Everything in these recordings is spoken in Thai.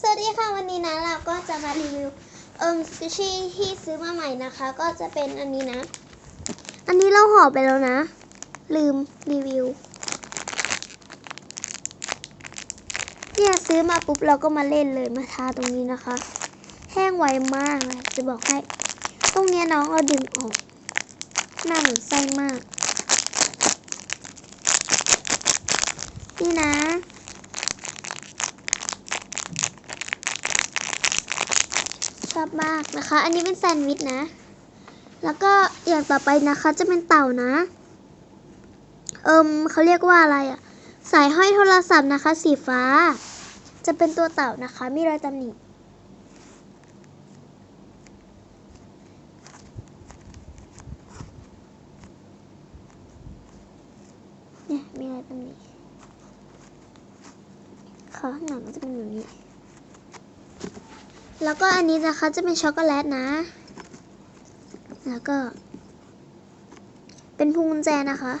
สวัสดีค่ะวันนี้นะเราก็จะมารีวิวเอิมสกูชี่ที่ซื้อมาใหม่นะคะ ก็จะเป็นอันนี้นะ อันนี้เราห่อไปแล้วนะ ลืมรีวิวเนี่ยซื้อมาปุ๊บเราก็มาเล่นเลยมาทาตรงนี้นะคะ แห้งไวมากจะบอกให้ ตรงเนี้ยน้องเอาดึงออกหน้าเหมือนไส้มาก นี่นะ ชอบมากนะคะ อันนี้เป็นแซนด์วิชนะ แล้วก็อย่างต่อไปนะคะจะเป็นเต่านะ เอิมเขาเรียกว่าอะไรอะสายห้อยโทรศัพท์นะคะ สีฟ้า จะเป็นตัวเต่านะคะ มีรอยตำหนิเนี่ยมีรอยตำหนิขาข้างหลังจะเป็นแบบนี้ แล้วก็อันนี้นะคะจะเป็นช็อกโกแลตนะ แล้วก็ เป็นพวงกุญแจนะคะ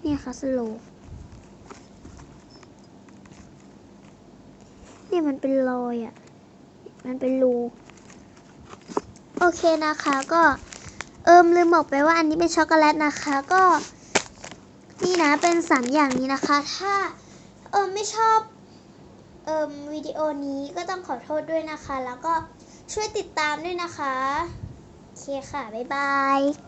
เนี่ยค่ะสโลว์เนี่ยมันเป็นรอยอะ่ะ มันเป็นรู โอเคนะคะก็เอิมลืมบอกไปว่าอันนี้เป็นช็อกโกแลตนะคะก็ นี่นะเป็นสามอย่างนี้นะคะ ถ้าเออไม่ชอบเออวิดีโอนี้ก็ต้องขอโทษด้วยนะคะ แล้วก็ช่วยติดตามด้วยนะคะ โอเคค่ะ บ๊ายบาย